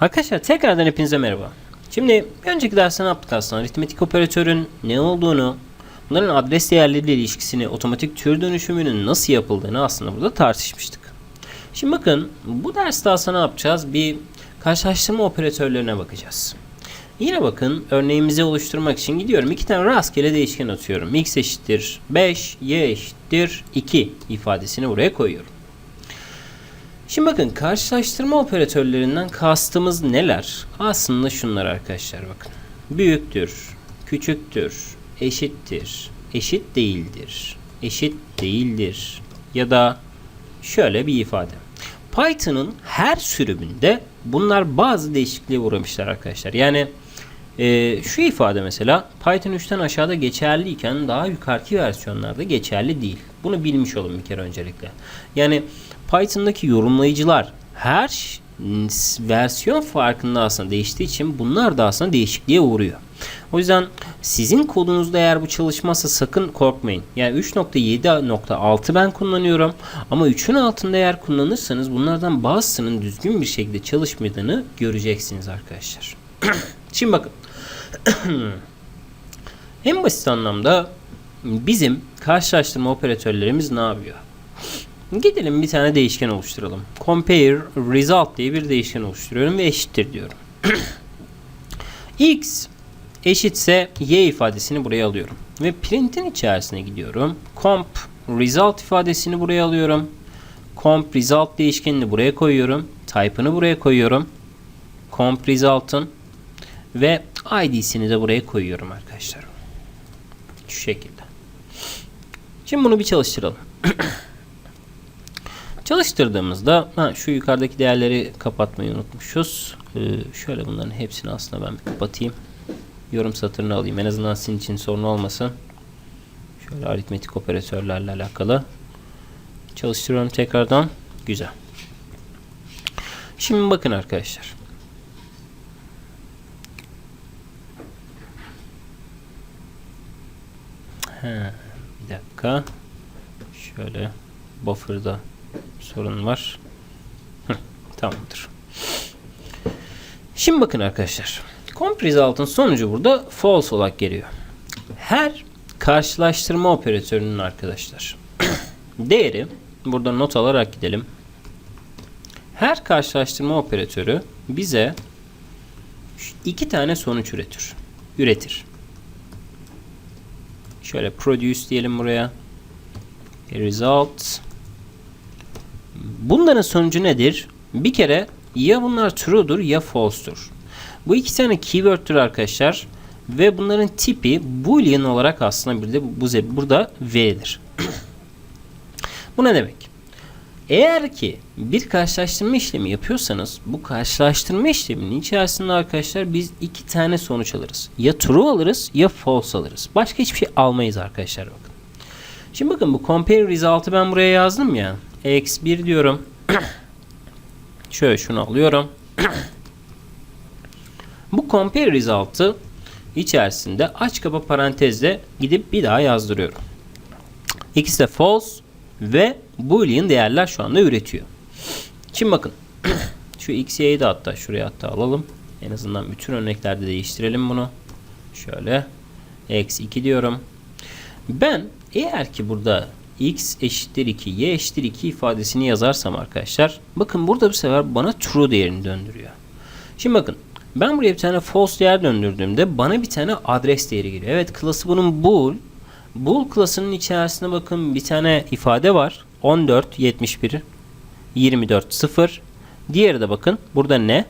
Arkadaşlar tekrardan hepinize merhaba. Şimdi önceki derste ne yaptık aslında? Aritmetik operatörün ne olduğunu, bunların adres değerleriyle ilişkisini, otomatik tür dönüşümünün nasıl yapıldığını aslında burada tartışmıştık. Şimdi bakın bu derste aslında ne yapacağız? Bir karşılaştırma operatörlerine bakacağız. Yine bakın örneğimizi oluşturmak için gidiyorum. iki tane rastgele değişken atıyorum. x eşittir 5, y eşittir 2 ifadesini buraya koyuyorum. Şimdi bakın karşılaştırma operatörlerinden kastımız neler? Aslında şunlar arkadaşlar bakın. Büyüktür, küçüktür, eşittir, eşit değildir, eşit değildir ya da şöyle bir ifade. Python'ın her sürümünde bunlar bazı değişikliğe uğramışlar arkadaşlar. Yani e, şu ifade mesela Python 3'ten aşağıda geçerliyken daha yukarıki versiyonlarda geçerli değil. Bunu bilmiş olun bir kere öncelikle. Yani Python'daki yorumlayıcılar her versiyon farkında aslında değiştiği için bunlar da aslında değişikliğe uğruyor. O yüzden sizin kodunuzda eğer bu çalışmazsa sakın korkmayın. Yani 3.7.6 ben kullanıyorum ama 3'ün altında eğer kullanırsanız bunlardan bazısının düzgün bir şekilde çalışmadığını göreceksiniz arkadaşlar. Şimdi bakın. en basit anlamda bizim karşılaştırma operatörlerimiz ne yapıyor? Gidelim bir tane değişken oluşturalım. Compare result diye bir değişken oluşturuyorum ve eşittir diyorum. x eşitse y ifadesini buraya alıyorum. Ve print'in içerisine gidiyorum. Comp result ifadesini buraya alıyorum. Comp result değişkenini buraya koyuyorum. Type'ını buraya koyuyorum. Comp result'ın ve id'sini de buraya koyuyorum arkadaşlar. Şu şekilde. Şimdi bunu bir çalıştıralım. Çalıştırdığımızda ha, şu yukarıdaki değerleri kapatmayı unutmuşuz. Ee, şöyle bunların hepsini aslında ben bir kapatayım. Yorum satırını alayım. En azından sizin için sorun olmasın. Şöyle aritmetik operatörlerle alakalı. Çalıştırıyorum tekrardan. Güzel. Şimdi bakın arkadaşlar. He, bir dakika. Şöyle buffer'da sorun var. Hı, tamamdır. Şimdi bakın arkadaşlar. Comp result'ın sonucu burada false olarak geliyor. Her karşılaştırma operatörünün arkadaşlar değeri burada not alarak gidelim. Her karşılaştırma operatörü bize iki tane sonuç üretir. Üretir. Şöyle produce diyelim buraya. Result Bunların sonucu nedir? Bir kere ya bunlar true'dur ya false'dur. Bu iki tane keyword'tür arkadaşlar. Ve bunların tipi boolean olarak aslında bir de bu, bu burada verilir. bu ne demek? Eğer ki bir karşılaştırma işlemi yapıyorsanız bu karşılaştırma işleminin içerisinde arkadaşlar biz iki tane sonuç alırız. Ya true alırız ya false alırız. Başka hiçbir şey almayız arkadaşlar bakın. Şimdi bakın bu compare result'ı ben buraya yazdım ya. X1 diyorum. Şöyle şunu alıyorum. bu compare result'ı içerisinde aç kapa parantezle gidip bir daha yazdırıyorum. İkisi de false ve boolean değerler şu anda üretiyor. Şimdi bakın. şu x, y'yi de hatta şuraya hatta alalım. En azından bütün örneklerde değiştirelim bunu. Şöyle. X 2 diyorum. Ben eğer ki burada x eşittir 2, y eşittir 2 ifadesini yazarsam arkadaşlar bakın burada bu sefer bana true değerini döndürüyor. Şimdi bakın ben buraya bir tane false değer döndürdüğümde bana bir tane adres değeri geliyor. Evet klası bunun bool. Bool klasının içerisinde bakın bir tane ifade var. 14, 71, 24, 0. Diğeri de bakın burada ne?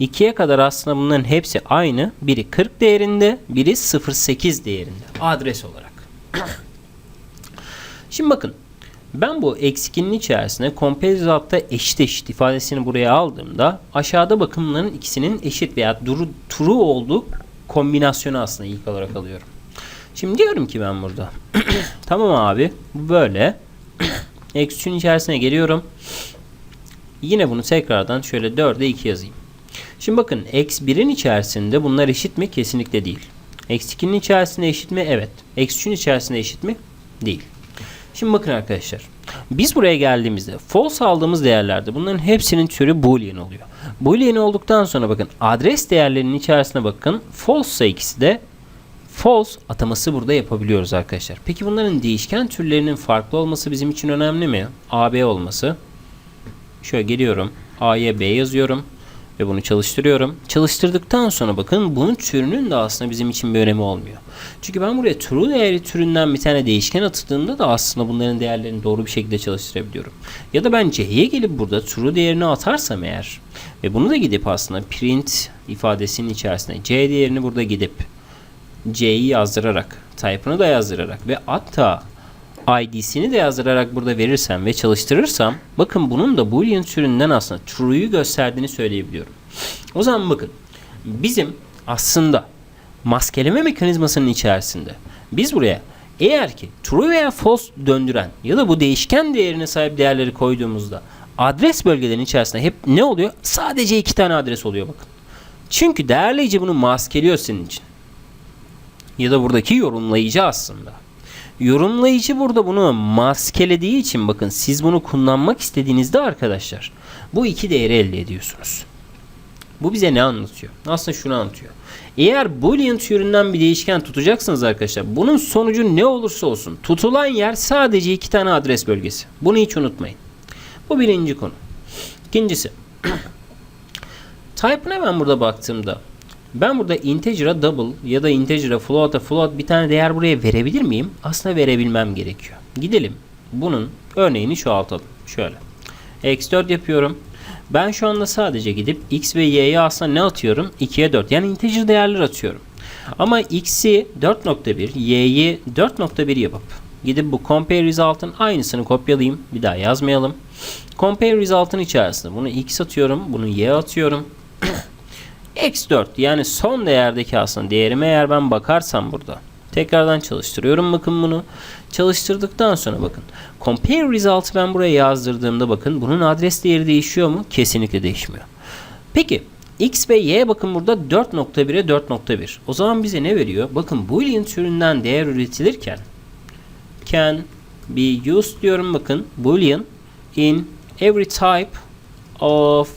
2'ye kadar aslında bunların hepsi aynı. Biri 40 değerinde, biri 08 değerinde. Adres olarak. Şimdi bakın ben bu eksikinin içerisine compare result'ta eşit eşit ifadesini buraya aldığımda aşağıda bakın bunların ikisinin eşit veya true, true olduğu kombinasyonu aslında ilk olarak alıyorum. Şimdi diyorum ki ben burada tamam abi böyle eksi 3'ün içerisine geliyorum. Yine bunu tekrardan şöyle 4'e 2 yazayım. Şimdi bakın eksi 1'in içerisinde bunlar eşit mi? Kesinlikle değil. Eksi 2'nin içerisinde eşit mi? Evet. Eksi 3'ün içerisinde eşit mi? Değil. Şimdi bakın arkadaşlar. Biz buraya geldiğimizde false aldığımız değerlerde bunların hepsinin türü boolean oluyor. Boolean olduktan sonra bakın adres değerlerinin içerisine bakın. False ise ikisi de false ataması burada yapabiliyoruz arkadaşlar. Peki bunların değişken türlerinin farklı olması bizim için önemli mi? AB olması. Şöyle geliyorum. A'ya B yazıyorum ve bunu çalıştırıyorum. Çalıştırdıktan sonra bakın bunun türünün de aslında bizim için bir önemi olmuyor. Çünkü ben buraya true değeri türünden bir tane değişken atadığımda da aslında bunların değerlerini doğru bir şekilde çalıştırabiliyorum. Ya da ben c'ye gelip burada true değerini atarsam eğer ve bunu da gidip aslında print ifadesinin içerisine c değerini burada gidip c'yi yazdırarak, type'ını da yazdırarak ve hatta id'sini de yazdırarak burada verirsem ve çalıştırırsam bakın bunun da boolean türünden aslında true'yu gösterdiğini söyleyebiliyorum. O zaman bakın bizim aslında maskeleme mekanizmasının içerisinde biz buraya eğer ki true veya false döndüren ya da bu değişken değerine sahip değerleri koyduğumuzda adres bölgelerinin içerisinde hep ne oluyor? Sadece iki tane adres oluyor bakın. Çünkü değerleyici bunu maskeliyor senin için. Ya da buradaki yorumlayıcı aslında. Yorumlayıcı burada bunu maskelediği için bakın siz bunu kullanmak istediğinizde arkadaşlar bu iki değeri elde ediyorsunuz. Bu bize ne anlatıyor? Aslında şunu anlatıyor. Eğer boolean türünden bir değişken tutacaksınız arkadaşlar bunun sonucu ne olursa olsun tutulan yer sadece iki tane adres bölgesi. Bunu hiç unutmayın. Bu birinci konu. İkincisi type'ına ben burada baktığımda ben burada integer'a double ya da integer'a float'a float bir tane değer buraya verebilir miyim? Aslında verebilmem gerekiyor. Gidelim. Bunun örneğini çoğaltalım. Şöyle. x4 yapıyorum. Ben şu anda sadece gidip x ve y'ye aslında ne atıyorum? 2'ye 4. Yani integer değerler atıyorum. Ama x'i 4.1, y'yi 4.1 yapıp gidip bu compare result'ın aynısını kopyalayayım. Bir daha yazmayalım. Compare result'ın içerisinde bunu x atıyorum, bunu y atıyorum. X4 yani son değerdeki aslında değerime eğer ben bakarsam burada. Tekrardan çalıştırıyorum bakın bunu. Çalıştırdıktan sonra bakın. Compare result ben buraya yazdırdığımda bakın bunun adres değeri değişiyor mu? Kesinlikle değişmiyor. Peki x ve y bakın burada 4.1'e 4.1 o zaman bize ne veriyor? Bakın boolean türünden değer üretilirken can be used diyorum bakın. Boolean in every type of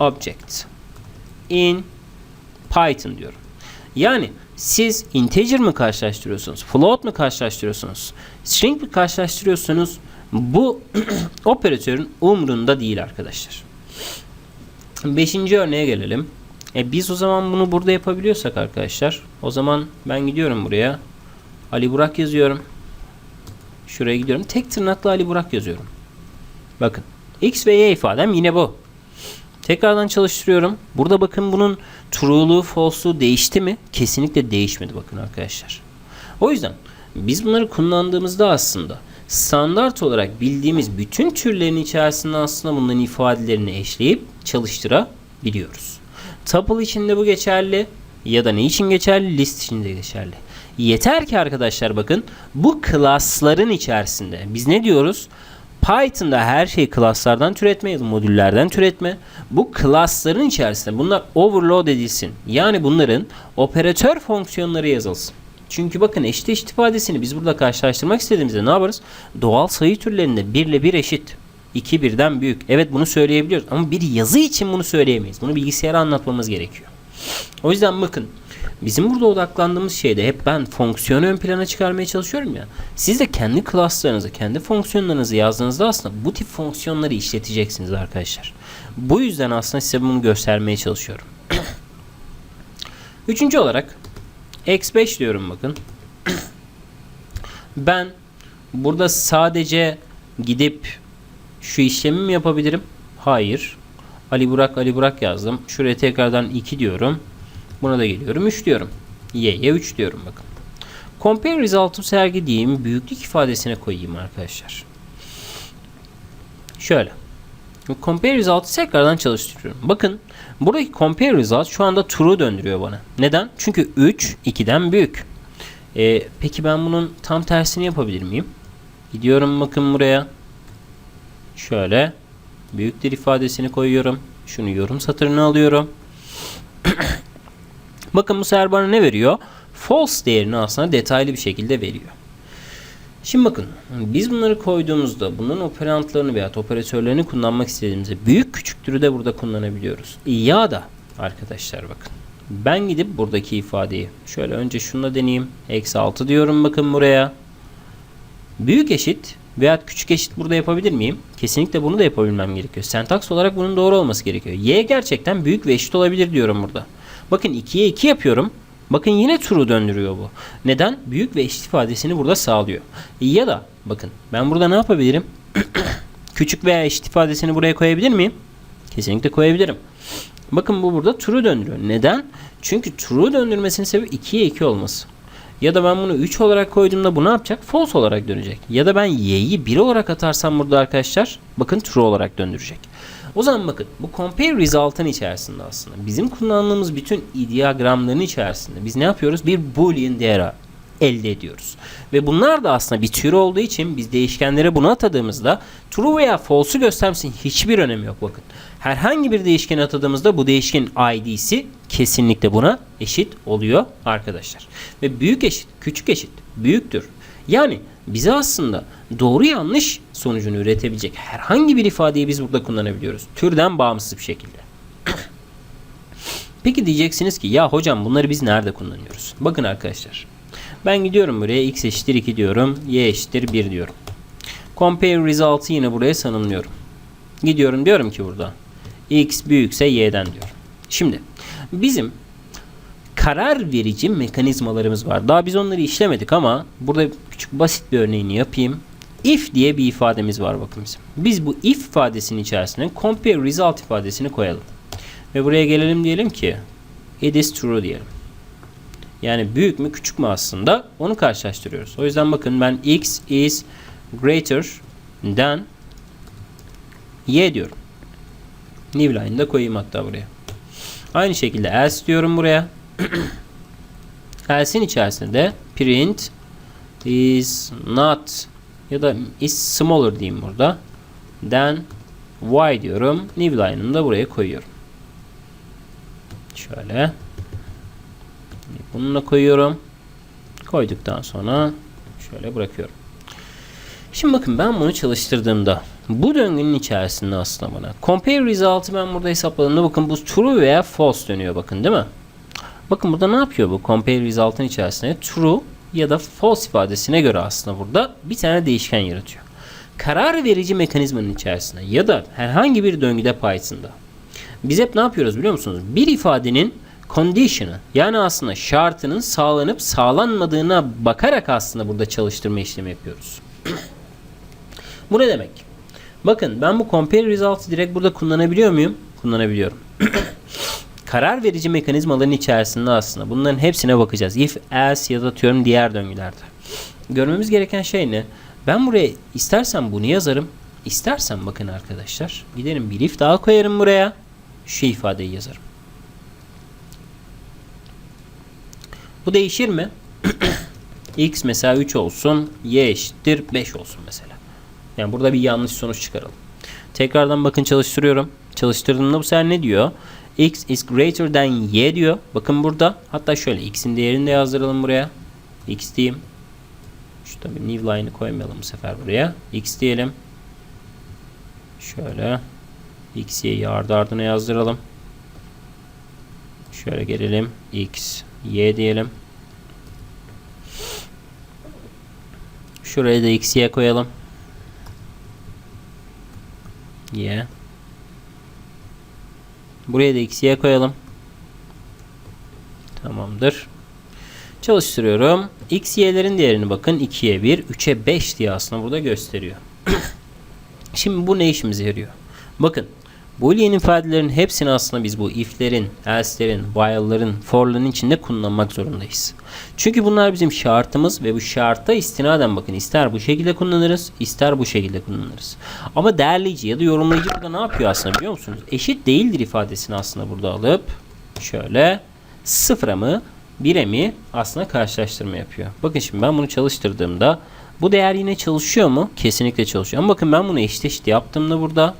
object. İn Python diyorum. Yani siz integer mi karşılaştırıyorsunuz? Float mu karşılaştırıyorsunuz? String mi karşılaştırıyorsunuz? Bu operatörün umrunda değil arkadaşlar. Beşinci örneğe gelelim. E biz o zaman bunu burada yapabiliyorsak arkadaşlar. O zaman ben gidiyorum buraya. Ali Burak yazıyorum. Şuraya gidiyorum. Tek tırnakla Ali Burak yazıyorum. Bakın. X ve Y ifadem yine bu. Tekrardan çalıştırıyorum. Burada bakın bunun true'luğu, false'luğu değişti mi? Kesinlikle değişmedi bakın arkadaşlar. O yüzden biz bunları kullandığımızda aslında standart olarak bildiğimiz bütün türlerin içerisinde aslında bunların ifadelerini eşleyip çalıştırabiliyoruz. Tuple içinde bu geçerli ya da ne için geçerli? List için de geçerli. Yeter ki arkadaşlar bakın bu klasların içerisinde biz ne diyoruz? Python'da her şey klaslardan türetme ya da modüllerden türetme. Bu klasların içerisinde bunlar overload edilsin. Yani bunların operatör fonksiyonları yazılsın. Çünkü bakın eşit ifadesini biz burada karşılaştırmak istediğimizde ne yaparız? Doğal sayı türlerinde 1 ile 1 eşit. 2 birden büyük. Evet bunu söyleyebiliyoruz ama bir yazı için bunu söyleyemeyiz. Bunu bilgisayara anlatmamız gerekiyor. O yüzden bakın Bizim burada odaklandığımız şeyde hep ben fonksiyonu ön plana çıkarmaya çalışıyorum ya. Siz de kendi klaslarınızı, kendi fonksiyonlarınızı yazdığınızda aslında bu tip fonksiyonları işleteceksiniz arkadaşlar. Bu yüzden aslında size bunu göstermeye çalışıyorum. Üçüncü olarak x5 diyorum bakın. ben burada sadece gidip şu işlemi mi yapabilirim? Hayır. Ali Burak Ali Burak yazdım. Şuraya tekrardan 2 diyorum. Buna da geliyorum 3 diyorum. Y'ye 3 diyorum bakın. Compare result'u sergi. Büyüklük ifadesine koyayım arkadaşlar. Şöyle. Compare result'ı tekrardan çalıştırıyorum. Bakın buradaki compare result şu anda true döndürüyor bana. Neden? Çünkü 3 2'den büyük. Ee, peki ben bunun tam tersini yapabilir miyim? Gidiyorum bakın buraya. Şöyle. Büyüktür ifadesini koyuyorum. Şunu yorum satırına alıyorum. Bakın bu sefer bana ne veriyor? False değerini aslında detaylı bir şekilde veriyor. Şimdi bakın biz bunları koyduğumuzda bunların operantlarını veya operatörlerini kullanmak istediğimizde büyük küçüktürü de burada kullanabiliyoruz. Ya da arkadaşlar bakın ben gidip buradaki ifadeyi şöyle önce şununla deneyeyim. Eksi 6 diyorum bakın buraya. Büyük eşit veya küçük eşit burada yapabilir miyim? Kesinlikle bunu da yapabilmem gerekiyor. Sentaks olarak bunun doğru olması gerekiyor. Y gerçekten büyük ve eşit olabilir diyorum burada. Bakın 2'ye 2 yapıyorum. Bakın yine true döndürüyor bu. Neden? Büyük ve eşit ifadesini burada sağlıyor. Ya da bakın ben burada ne yapabilirim? Küçük veya eşit ifadesini buraya koyabilir miyim? Kesinlikle koyabilirim. Bakın bu burada true döndürüyor. Neden? Çünkü true döndürmesinin sebebi 2'ye 2 olması. Ya da ben bunu 3 olarak koyduğumda bu ne yapacak? False olarak dönecek. Ya da ben y'yi 1 olarak atarsam burada arkadaşlar bakın true olarak döndürecek. O zaman bakın bu compare result'ın içerisinde aslında bizim kullandığımız bütün diyagramların içerisinde biz ne yapıyoruz? Bir boolean değer elde ediyoruz. Ve bunlar da aslında bir tür olduğu için biz değişkenlere bunu atadığımızda true veya false'u göstermesinin hiçbir önemi yok bakın. Herhangi bir değişkeni atadığımızda bu değişkenin id'si kesinlikle buna eşit oluyor arkadaşlar. Ve büyük eşit, küçük eşit, büyüktür. Yani bize aslında doğru yanlış sonucunu üretebilecek herhangi bir ifadeyi biz burada kullanabiliyoruz. Türden bağımsız bir şekilde. Peki diyeceksiniz ki ya hocam bunları biz nerede kullanıyoruz? Bakın arkadaşlar. Ben gidiyorum buraya x eşittir 2 diyorum. y eşittir 1 diyorum. Compare result'ı yine buraya sanımlıyorum. Gidiyorum diyorum ki burada x büyükse y'den diyorum. Şimdi bizim karar verici mekanizmalarımız var. Daha biz onları işlemedik ama burada küçük basit bir örneğini yapayım. If diye bir ifademiz var bakın bizim. Biz bu if ifadesinin içerisine compare result ifadesini koyalım. Ve buraya gelelim diyelim ki it is true diyelim. Yani büyük mü küçük mü aslında onu karşılaştırıyoruz. O yüzden bakın ben x is greater than y diyorum. New line'ı da koyayım hatta buraya. Aynı şekilde else diyorum buraya. else'in içerisinde de print is not ya da is smaller diyeyim burada. Then y diyorum. New line'ını da buraya koyuyorum. Şöyle. Bununla koyuyorum. Koyduktan sonra şöyle bırakıyorum. Şimdi bakın ben bunu çalıştırdığımda bu döngünün içerisinde aslında bana compare result'ı ben burada hesapladığımda bakın bu true veya false dönüyor bakın değil mi? Bakın burada ne yapıyor bu compare result'ın içerisinde true ya da false ifadesine göre aslında burada bir tane değişken yaratıyor. Karar verici mekanizmanın içerisinde ya da herhangi bir döngüde Python'da biz hep ne yapıyoruz biliyor musunuz? Bir ifadenin condition'ı yani aslında şartının sağlanıp sağlanmadığına bakarak aslında burada çalıştırma işlemi yapıyoruz. bu ne demek? Bakın ben bu compare result'ı direkt burada kullanabiliyor muyum? Kullanabiliyorum. Karar verici mekanizmaların içerisinde aslında bunların hepsine bakacağız. If, else ya da atıyorum diğer döngülerde. Görmemiz gereken şey ne? Ben buraya istersen bunu yazarım. İstersen bakın arkadaşlar. Giderim bir if daha koyarım buraya. Şu ifadeyi yazarım. Bu değişir mi? X mesela 3 olsun. Y eşittir 5 olsun mesela. Yani burada bir yanlış sonuç çıkaralım. Tekrardan bakın çalıştırıyorum. Çalıştırdığımda bu sefer ne diyor? X is greater than Y diyor. Bakın burada. Hatta şöyle X'in değerini de yazdıralım buraya. X diyeyim. Şu tabii new line'ı koymayalım bu sefer buraya. X diyelim. Şöyle. X, Y'yi ardı ardına yazdıralım. Şöyle gelelim. X, Y diyelim. Şuraya da X, Y koyalım. Y. Buraya da Y koyalım. Tamamdır. Çalıştırıyorum. X, Y'lerin değerini bakın. 2'ye 1, 3'e 5 diye aslında burada gösteriyor. Şimdi bu ne işimize yarıyor? Bakın Boolean ifadelerin hepsini aslında biz bu if'lerin, else'lerin, while'ların, for'ların içinde kullanmak zorundayız. Çünkü bunlar bizim şartımız ve bu şarta istinaden bakın ister bu şekilde kullanırız, ister bu şekilde kullanırız. Ama değerleyici ya da yorumlayıcı burada ne yapıyor aslında biliyor musunuz? Eşit değildir ifadesini aslında burada alıp şöyle sıfıra mı, bire mi aslında karşılaştırma yapıyor. Bakın şimdi ben bunu çalıştırdığımda bu değer yine çalışıyor mu? Kesinlikle çalışıyor. Ama bakın ben bunu eşit eşit yaptığımda burada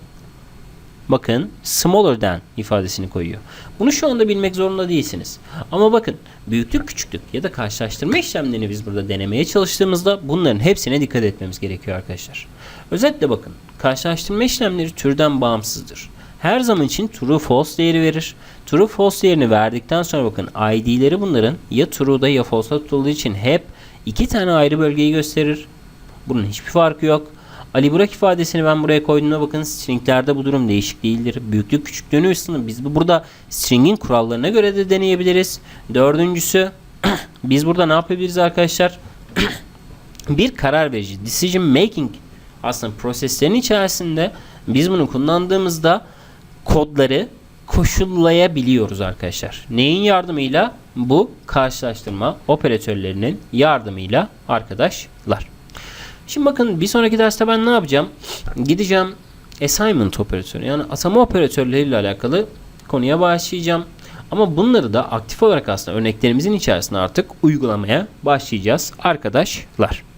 bakın smaller than ifadesini koyuyor. Bunu şu anda bilmek zorunda değilsiniz. Ama bakın büyüklük küçüklük ya da karşılaştırma işlemlerini biz burada denemeye çalıştığımızda bunların hepsine dikkat etmemiz gerekiyor arkadaşlar. Özetle bakın karşılaştırma işlemleri türden bağımsızdır. Her zaman için true false değeri verir. True false değerini verdikten sonra bakın id'leri bunların ya true'da ya false'da tutulduğu için hep iki tane ayrı bölgeyi gösterir. Bunun hiçbir farkı yok. Ali Burak ifadesini ben buraya koyduğumda bakın stringlerde bu durum değişik değildir. Büyüklük küçüklüğünü ısını biz bu burada stringin kurallarına göre de deneyebiliriz. Dördüncüsü biz burada ne yapabiliriz arkadaşlar? bir karar verici decision making aslında proseslerin içerisinde biz bunu kullandığımızda kodları koşullayabiliyoruz arkadaşlar. Neyin yardımıyla? Bu karşılaştırma operatörlerinin yardımıyla arkadaşlar. Şimdi bakın bir sonraki derste ben ne yapacağım? Gideceğim assignment operatörü yani atama operatörleriyle alakalı konuya başlayacağım. Ama bunları da aktif olarak aslında örneklerimizin içerisinde artık uygulamaya başlayacağız arkadaşlar.